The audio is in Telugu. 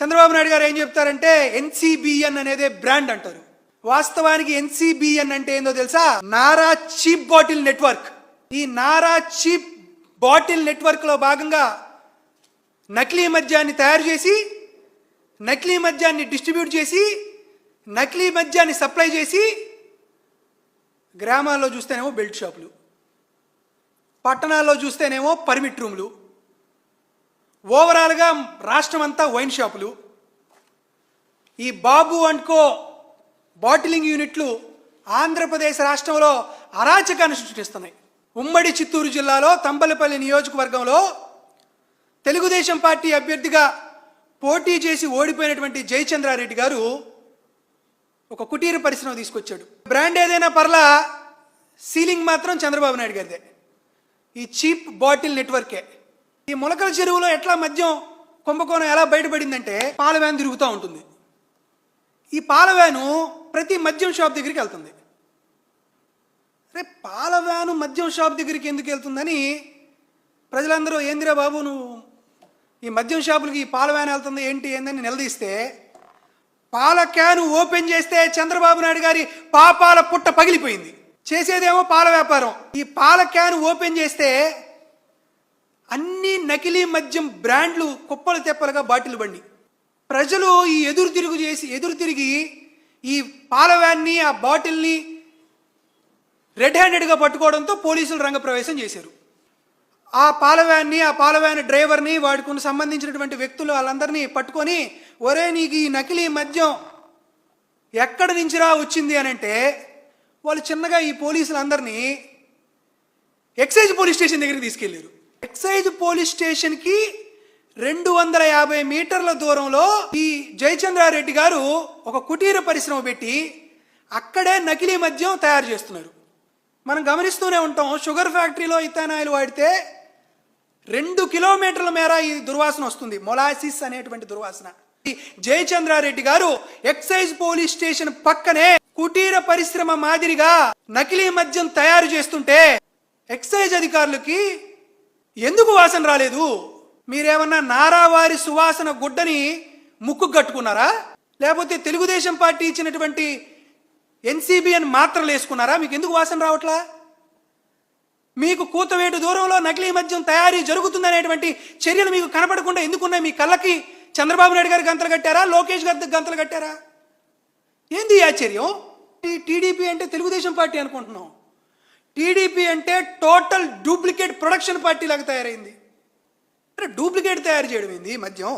చంద్రబాబు నాయుడు గారు ఏం చెప్తారంటే ఎన్సీబిఎన్ అనేదే బ్రాండ్ అంటారు. వాస్తవానికి ఎన్సీబిఎన్ అంటే ఏందో తెలుసా? Nara cheap bottle network. ఈ నారా చీప్ బాటిల్ నెట్వర్క్లో భాగంగా నకిలీ మద్యాన్ని తయారు చేసి నకిలీ మద్యాన్ని డిస్ట్రిబ్యూట్ చేసి నకిలీ మద్యాన్ని సప్లై చేసి గ్రామాల్లో చూస్తేనేమో బెల్ట్ షాపులు పట్టణాల్లో చూస్తేనేమో పర్మిట్ రూములు. ఓవరాల్గా రాష్ట్రం అంతా వైన్ షాపులు. ఈ బాబు అండ్ కో బాటిలింగ్ యూనిట్లు ఆంధ్రప్రదేశ్ రాష్ట్రంలో అరాచకాన్ని సృష్టిస్తున్నాయి. ఉమ్మడి చిత్తూరు జిల్లాలో తంబలపల్లి నియోజకవర్గంలో తెలుగుదేశం పార్టీ అభ్యర్థిగా పోటీ చేసి ఓడిపోయినటువంటి జయచంద్రారెడ్డి గారు ఒక కుటీర పరిశ్రమ తీసుకొచ్చాడు. బ్రాండ్ ఏదైనా పర్లా సీలింగ్ మాత్రం చంద్రబాబు నాయుడు గారిదే. ఈ చీప్ బాటిల్ నెట్వర్కే. ఈ మొలకల చెరువులో ఎట్లా మద్యం కుంభకోణం ఎలా బయటపడిందంటే పాల వ్యాన్ తిరుగుతూ ఉంటుంది. ఈ పాల వ్యాను ప్రతి మద్యం షాప్ దగ్గరికి వెళ్తుంది. రే పాల వ్యాను మద్యం షాప్ దగ్గరికి ఎందుకు వెళ్తుందని ప్రజలందరూ ఏందిరా బాబు నువ్వు ఈ మద్యం షాపులకి ఈ పాల వ్యాన్ వెళ్తుంది ఏంటి ఏందని నిలదీస్తే పాల క్యాను ఓపెన్ చేస్తే చంద్రబాబు నాయుడు గారి పాపాల పుట్ట పగిలిపోయింది. చేసేదేమో పాల వ్యాపారం. ఈ పాల క్యాను ఓపెన్ చేస్తే అన్ని నకిలీ మద్యం బ్రాండ్లు కుప్పలు తెప్పలుగా బాటిల్ బండి. ప్రజలు ఈ ఎదురు తిరుగు చేసి ఎదురు తిరిగి ఈ పాల వ్యాన్ని ఆ బాటిల్ని రెడ్ హ్యాండెడ్గా పట్టుకోవడంతో పోలీసులు రంగప్రవేశం చేశారు. ఆ పాల వ్యాన్ని ఆ పాల వ్యాన్ డ్రైవర్ని వాడికి సంబంధించినటువంటి వ్యక్తులు వాళ్ళందరినీ పట్టుకొని ఒరే నీకు ఈ నకిలీ మద్యం ఎక్కడి నుంచిరా వచ్చింది? అని అంటే వాళ్ళు చిన్నగా ఈ పోలీసులందరినీ ఎక్సైజ్ పోలీస్ స్టేషన్ దగ్గరికి తీసుకెళ్ళారు ఎక్సైజ్ పోలీస్ స్టేషన్కి రెండు వందల యాభై మీటర్ల దూరంలో ఈ జయచంద్రారెడ్డి గారు ఒక కుటీర పరిశ్రమ పెట్టి అక్కడే నకిలీ మద్యం తయారు చేస్తున్నారు. మనం గమనిస్తూనే ఉంటాం షుగర్ ఫ్యాక్టరీలో ఇథానాయిల్ వాడితే రెండు కిలోమీటర్ల మేర ఈ దుర్వాసన వస్తుంది మొలాసిస్ అనేటువంటి దుర్వాసన. ఈ జయచంద్రారెడ్డి గారు ఎక్సైజ్ పోలీస్ స్టేషన్ పక్కనే కుటీర పరిశ్రమ మాదిరిగా నకిలీ మద్యం తయారు చేస్తుంటే ఎక్సైజ్ అధికారులకి ఎందుకు వాసన రాలేదు? మీరేమన్నా నారావారి సువాసన గుడ్డని ముక్కు కట్టుకున్నారా? లేకపోతే తెలుగుదేశం పార్టీ ఇచ్చినటువంటి ఎన్సీబీఎన్ మాత్రలు వేసుకున్నారా? మీకు ఎందుకు వాసన రావట్లా? మీకు కూతవేటు దూరంలో నకిలీ మద్యం తయారీ జరుగుతుందనేటువంటి చర్యలు మీకు కనపడకుండా ఎందుకున్నాయి? మీ కళ్ళకి చంద్రబాబు నాయుడు గారు గంతలు కట్టారా? లోకేష్ గారి గంతలు కట్టారా? ఏంది ఆశ్చర్యం? టీడీపీ అంటే తెలుగుదేశం పార్టీ అనుకుంటున్నాం. టీడీపీ అంటే టోటల్ డూప్లికేట్ ప్రొడక్షన్ పార్టీ లాగా తయారైంది. అంటే డూప్లికేట్ తయారు చేయడం ఏంది ఈ మద్యం?